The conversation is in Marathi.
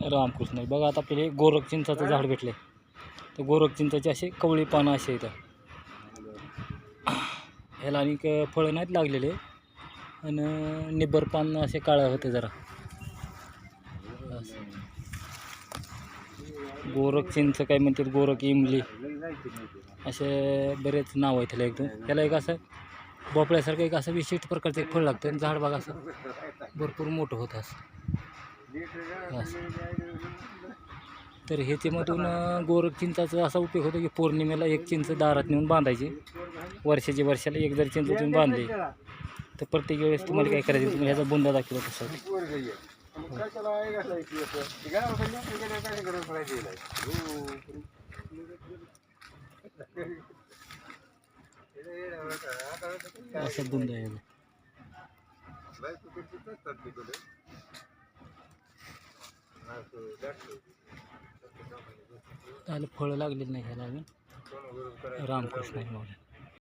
रामकृष्ण. बघा आता आपल्याला हे गोरख चिंचाचं झाड भेटले. तर गोरख चिंचाचे असे कवळी पानं असे इथं. ह्याला आणि फळं नाहीत लागलेले. आणि निब्बर पान असे काळं होते जरा. असं. गोरख चिंच काय म्हणतात? गोरख इमली. असे बरेच नाव आहेत त्याला एकदम. त्याला एक असं भोपळ्यासारखं एक असं विशिष्ट प्रकारचं एक फळ लागतं. आणि झाड बघा असं भरपूर मोठं होतं असं. असं तर ह्याच्यामधून अं, गोरख चिंचाचा असा उपयोग होतो की पौर्णिमेला एक चिंच दारात नेऊन बांधायची. वर्षाची वर्षाला एक जर चिंच तुम्ही बांधली तर प्रत्येक वेळेस तुम्हाला काय करायचं तुम्ही ह्याचा बुंदा दाखवला तसं असा बुंदा आहे. त्याला फळं लागलेली नाही ह्याला अजून. रामकृष्ण हरी